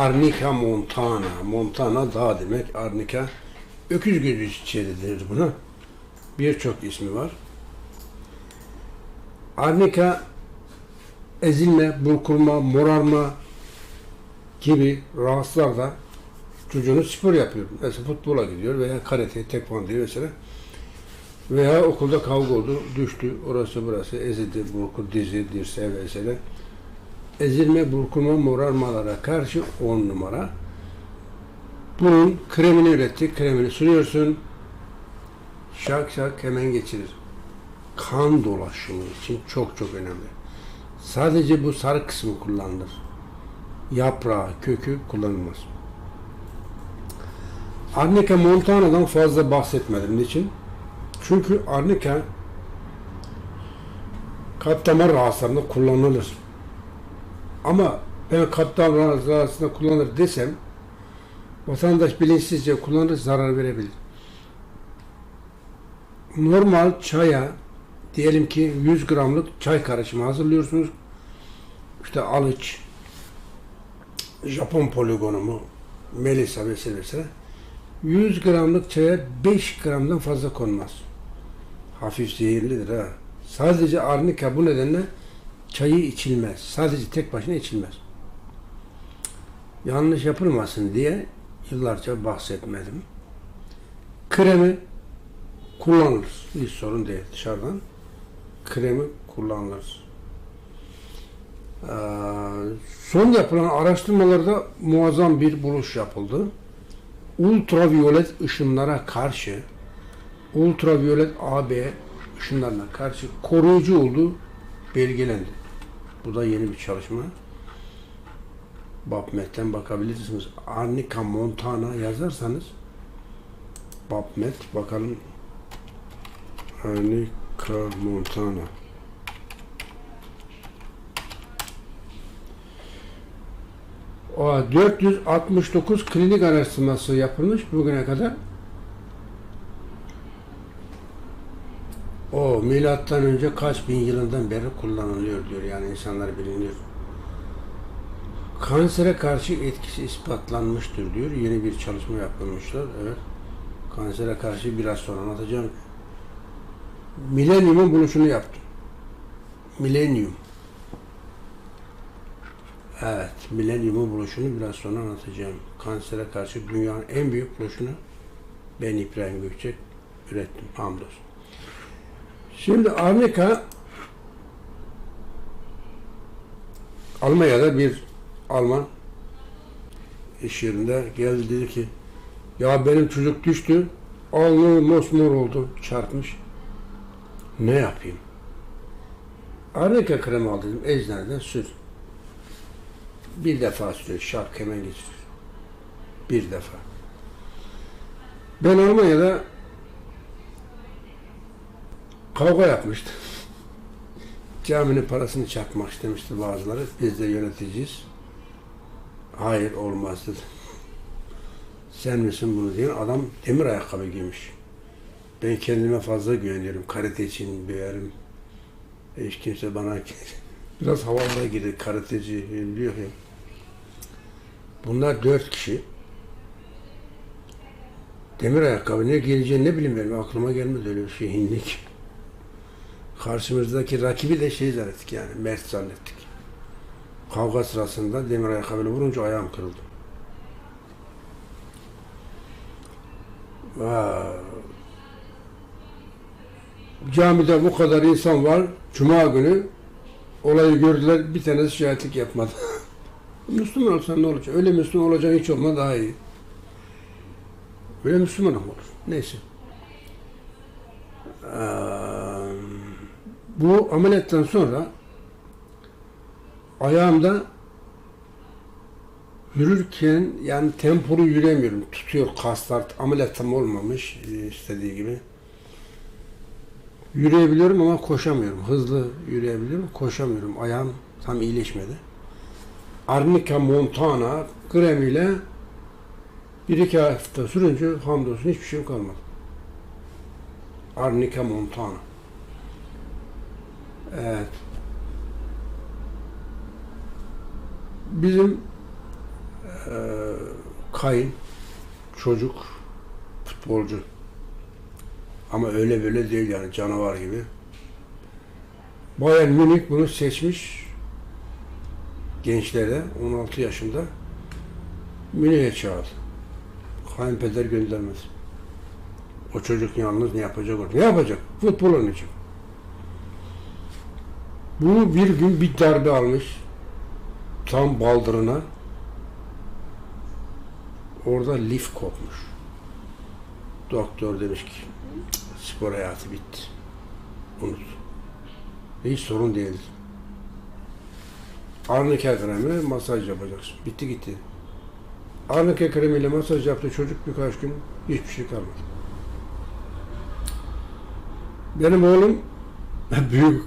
Arnica montana. Montana dağ demek. Arnica öküz gözü çiçeği denir buna. Birçok ismi var. Arnica ezilme, burkulma, morarma gibi rahatsızlarda çocuğunu spor yapıyor. Mesela futbola gidiyor veya karate, tekvando mesela. Veya okulda kavga oldu, düştü, orası burası, ezildi, burkul, dizi, dirseği vesaire. Ezilme, burkulma, morarmalara karşı 10 numara. Bunun kremini ürettik, kremini sürüyorsun. Şak şak hemen geçirir. Kan dolaşımı için çok çok önemli. Sadece bu sarı kısmı kullanılır. Yaprağı, kökü kullanılmaz. Arnica montana'dan fazla bahsetmedim. Niçin? Çünkü arnika kalp damar rahatsızlarında kullanılır. Ama ben kalp damar rahatsızlığında kullanır desem vatandaş bilinçsizce kullanır zarar verebilir. Normal çaya diyelim ki 100 gramlık çay karışımı hazırlıyorsunuz. İşte alıç, Japon poligonu mu, melisa vesaire vesaire. 100 gramlık çaya 5 gramdan fazla konmaz. Hafif zehirlidir ha. Sadece arnika bu nedenle çayı içilmez. Sadece tek başına içilmez. Yanlış yapılmasın diye yıllarca bahsetmedim. Kremi kullanılır. Hiç sorun değil dışarıdan. Kremi kullanılır. Ee, son yapılan araştırmalarda muazzam bir buluş yapıldı ultraviyolet ışınlara karşı ultraviyolet AB ışınlarına karşı koruyucu olduğu belgelendi. Bu da yeni bir çalışma. PubMed'den bakabilirsiniz. Arnica montana yazarsanız PubMed bakalım Arnica montana O 469 klinik araştırması yapılmış bugüne kadar. O milattan önce kaç bin yılından beri kullanılıyor diyor yani insanlar biliniyor. Kansere karşı etkisi ispatlanmıştır diyor. Yeni bir çalışma yapılmışlar. Evet. Kansere karşı biraz sonra anlatacağım. Milenyumun buluşunu yaptım. Milenyum. Evet, milenyumun buluşunu biraz sonra anlatacağım. Kansere karşı dünyanın en büyük buluşunu ben İbrahim Gökçek ürettim. Hamdolsun. Şimdi Arnika Almanya'da bir Alman iş yerinde geldi dedi ki ya benim çocuk düştü alnı mosmor oldu çarpmış ne yapayım? Arnika kremi al dedim eczaneden sür. Bir defa sürüyor. Şark hemen geçirir. Bir defa. Ben Almanya'da kavga yapmıştım. Caminin parasını çakmak istemişti bazıları. Biz de yöneticiyiz. Hayır olmaz dedi. Sen misin bunu diyen adam demir ayakkabı giymiş. Ben kendime fazla güveniyorum. Karate için büyüyorum. Hiç kimse bana biraz havalı girdi. Karateci biliyor ya. Bunlar dört kişi. Demir ayakkabı ne geleceğini ne bileyim benim aklıma gelmedi öyle bir şey. Karşımızdaki rakibi de şey zannettik yani mert zannettik. Kavga sırasında demir ayakkabıyla vurunca ayağım kırıldı. Vay. Camide bu kadar insan var. Cuma günü olayı gördüler. Bir tanesi şahitlik yapmadı. Müslüman olsan ne olacak? Öyle Müslüman olacağın hiç olma daha iyi. Öyle Müslüman olur. Neyse. Ee, bu ameliyattan sonra ayağımda yürürken yani tempolu yürüyemiyorum. Tutuyor kaslar. Ameliyat tam olmamış e, istediği gibi. Yürüyebiliyorum ama koşamıyorum. Hızlı yürüyebiliyorum, koşamıyorum. Ayağım tam iyileşmedi. Arnica montana kremiyle bir iki hafta sürünce hamdolsun hiçbir şeyim kalmadı. Arnica montana. Evet. Bizim Ee, kayın, çocuk, futbolcu. Ama öyle böyle değil yani canavar gibi. Bayern Münih bunu seçmiş gençlere 16 yaşında Münih'e çağırdı. Kayınpeder göndermez. O çocuk yalnız ne yapacak orada? Ne yapacak? Futbol oynayacak. Bu bir gün bir darbe almış. Tam baldırına. Orada lif kopmuş. Doktor demiş ki spor hayatı bitti. Unut. Hiç sorun değil. Arnika kremi masaj yapacaksın. Bitti gitti. Arnika kremiyle masaj yaptı çocuk birkaç gün hiçbir şey kalmadı. Benim oğlum büyük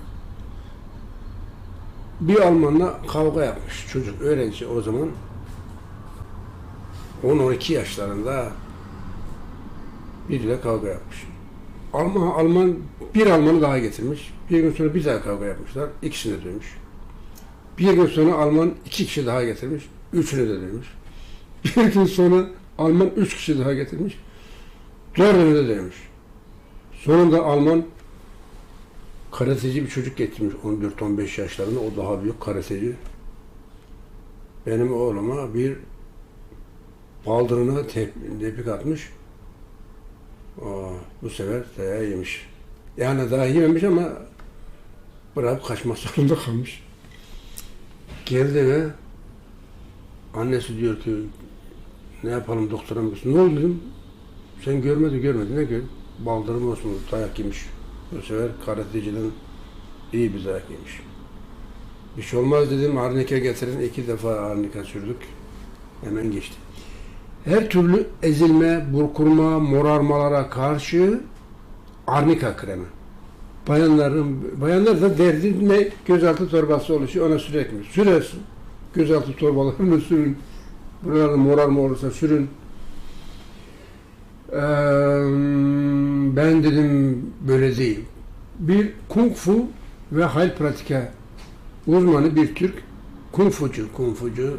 bir Almanla kavga yapmış çocuk öğrenci o zaman 10-12 yaşlarında biriyle kavga yapmış. Alman, Alman bir Almanı daha getirmiş. Bir gün sonra bir daha kavga yapmışlar. İkisini de dövmüş. Bir gün sonra Alman iki kişi daha getirmiş. Üçünü de dövmüş. Bir gün sonra Alman üç kişi daha getirmiş. Dördünü de dövmüş. Sonunda Alman karateci bir çocuk getirmiş 14-15 yaşlarında. O daha büyük karateci. Benim oğluma bir baldırına tep, tepik atmış. Aa, bu sefer dayağı yemiş. Yani daha yememiş ama bırakıp kaçmak zorunda kalmış. Geldi ve annesi diyor ki ne yapalım doktora mı? Ne oldu dedim. Sen görmedi görmedi ne gör? Baldırım olsun dayak yemiş. Bu sefer karateciden iyi bir dayak yemiş. Bir şey olmaz dedim arnika getirin. iki defa arnika sürdük. Hemen geçti. Her türlü ezilme, burkulma, morarmalara karşı arnika kremi. Bayanların, bayanlar da derdi ne gözaltı torbası oluşuyor ona sürekli sürersin. Gözaltı torbalarını sürün. Buralarda morarma olursa sürün. Ee, ben dedim böyle değil. Bir kung fu ve hal pratike uzmanı bir Türk kung fucu, kung fucu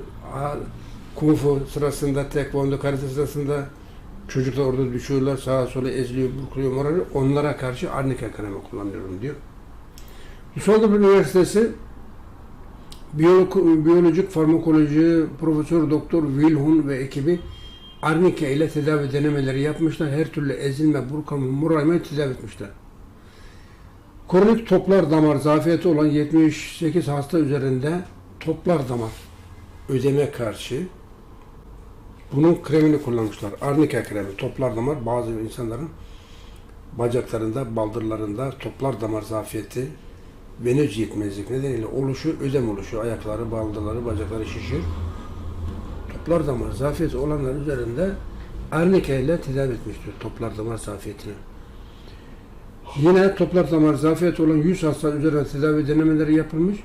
kung fu sırasında, tekvando, karate sırasında çocuklar orada düşüyorlar, sağa sola eziliyor, burkuluyor, morarıyor. Onlara karşı arnika kremi kullanıyorum diyor. Düsseldorf Üniversitesi biyolojik farmakoloji Profesör Doktor Wilhun ve ekibi arnika ile tedavi denemeleri yapmışlar. Her türlü ezilme, burkulma, morarmayı tedavi etmişler. Kronik toplar damar zafiyeti olan 78 hasta üzerinde toplar damar ödeme karşı bunun kremini kullanmışlar. Arnika kremi, toplar damar bazı insanların bacaklarında, baldırlarında toplar damar zafiyeti, venöz yetmezlik nedeniyle oluşu, ödem oluşu, ayakları, baldırları, bacakları şişiyor. Toplar damar zafiyeti olanlar üzerinde arnika ile tedavi etmiştir toplar damar zafiyetini. Yine toplar damar zafiyeti olan 100 hasta üzerine tedavi denemeleri yapılmış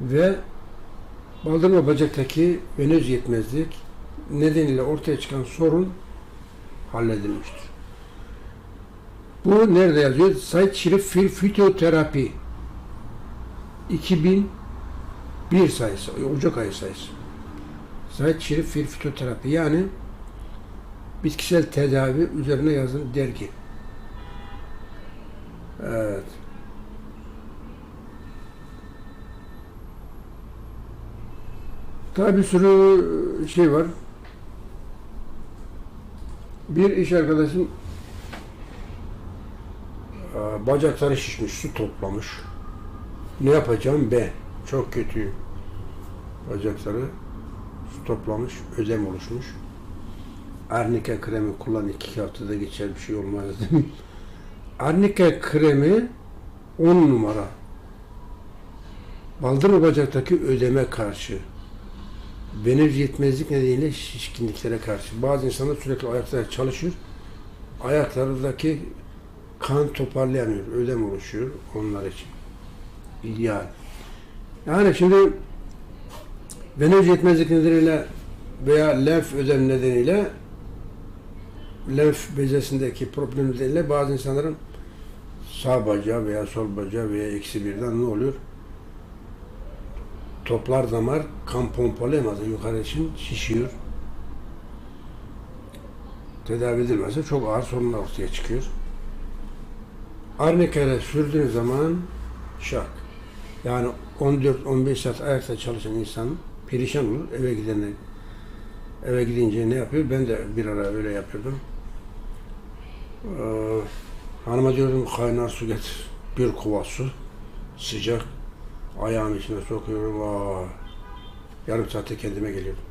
ve baldır ve bacaktaki venöz yetmezlik nedeniyle ortaya çıkan sorun halledilmiştir. Bu nerede yazıyor? Said Şerif Fil Fitoterapi 2001 sayısı, Ocak ayı sayısı. Said Şerif Fil Fitoterapi yani bitkisel tedavi üzerine yazılan dergi. Evet. Tabi bir sürü şey var. Bir iş arkadaşım e, bacakları şişmiş, su toplamış. Ne yapacağım ben? Çok kötü. Bacakları toplamış, ödem oluşmuş. Arnika kremi kullan iki haftada geçer bir şey olmaz dedim. Arnika kremi 10 numara. Baldır bacaktaki ödeme karşı. Venöz yetmezlik nedeniyle şişkinliklere karşı. Bazı insanlar sürekli ayakta çalışıyor. Ayaklarındaki kan toparlayamıyor. Ödem oluşuyor onlar için. İdeal. Yani şimdi venöz yetmezlik nedeniyle veya lenf ödem nedeniyle lenf bezesindeki problem nedeniyle bazı insanların sağ bacağı veya sol bacağı veya eksi birden ne oluyor? toplar damar kan pompalayamadı yukarı için şişiyor. Tedavi edilmezse çok ağır sorunlar ortaya çıkıyor. Arnika ile sürdüğün zaman şak. Yani 14-15 saat ayakta çalışan insan perişan olur. Eve gidene eve gidince ne yapıyor? Ben de bir ara öyle yapıyordum. Ee, hanıma diyordum kaynar su getir. Bir kova su. Sıcak. Ayağımın içine sokuyorum. Vay. Yarım saatte kendime geliyordum.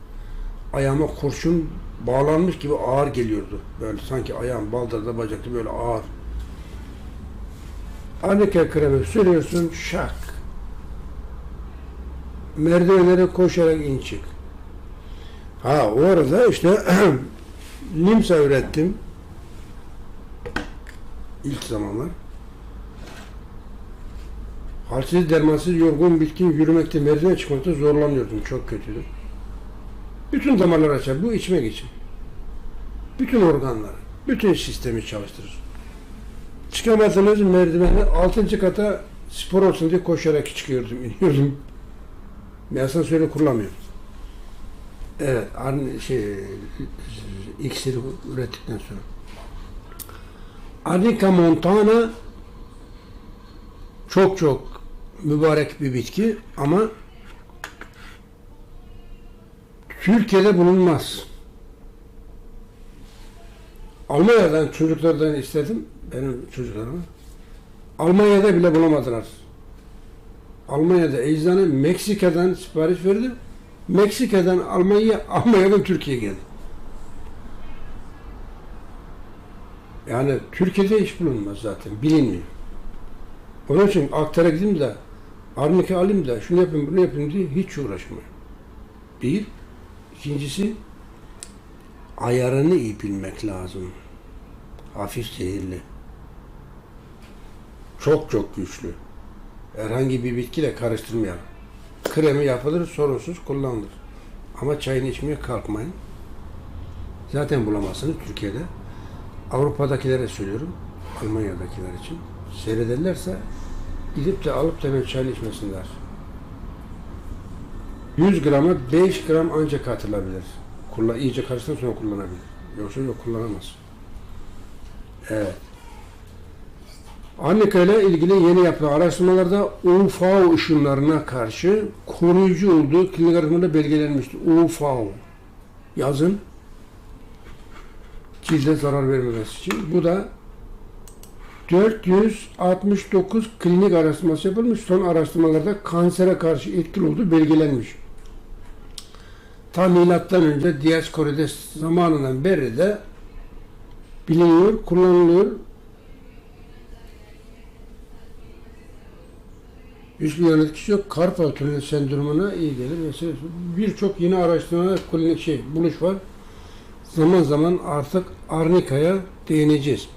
Ayağıma kurşun bağlanmış gibi ağır geliyordu. Böyle sanki ayağım baldırda bacakta böyle ağır. Arnika kremi sürüyorsun şak. Merdivenlere koşarak in çık. Ha o arada işte limsa ürettim. İlk zamanlar. Halsiz, dermansız, yorgun, bitkin, yürümekte, merdiven çıkmakta zorlanıyordum. Çok kötüydü. Bütün damarlar açar. Bu içmek için. Bütün organları, bütün sistemi çalıştırır. Çıkamadığınız merdiveni 6. kata spor olsun diye koşarak çıkıyordum, iniyordum. Ben asansörü kullanmıyorum. Evet, arn- şey, iksiri ürettikten sonra. Arnica montana çok çok mübarek bir bitki ama Türkiye'de bulunmaz. Almanya'dan çocuklardan istedim, benim çocuklarıma. Almanya'da bile bulamadılar. Almanya'da eczane Meksika'dan sipariş verdi. Meksika'dan Almanya, Almanya'dan Türkiye geldi. Yani Türkiye'de hiç bulunmaz zaten, bilinmiyor. Onun için aktara gideyim de, arnika alayım da, şunu yapayım, bunu yapayım diye hiç uğraşmıyor. Bir. İkincisi, ayarını iyi bilmek lazım. Hafif zehirli. Çok çok güçlü. Herhangi bir bitkiyle karıştırmayalım. Kremi yapılır, sorunsuz kullanılır. Ama çayını içmeye kalkmayın. Zaten bulamazsınız Türkiye'de. Avrupa'dakilere söylüyorum, Almanya'dakiler için. Seyrederlerse gidip de alıp da hemen çayını içmesinler. 100 grama 5 gram ancak atılabilir. Kullan, iyice karıştıktan sonra kullanabilir. Yoksa yok kullanamaz. Evet. Annika ile ilgili yeni yapılan araştırmalarda UV ışınlarına karşı koruyucu olduğu klinik araştırmada belgelenmiştir. UV. Yazın cilde zarar vermemesi için. Bu da 469 klinik araştırması yapılmış. Son araştırmalarda kansere karşı etkili olduğu belgelenmiş. Ta milattan önce Diaskorides zamanından beri de biliniyor, kullanılıyor. Güçlü yan etkisi yok. Karpal tüneli sendromuna iyi gelir. Vesaire. Birçok yeni araştırma, klinik şey, buluş var. Zaman zaman artık Arnika'ya değineceğiz.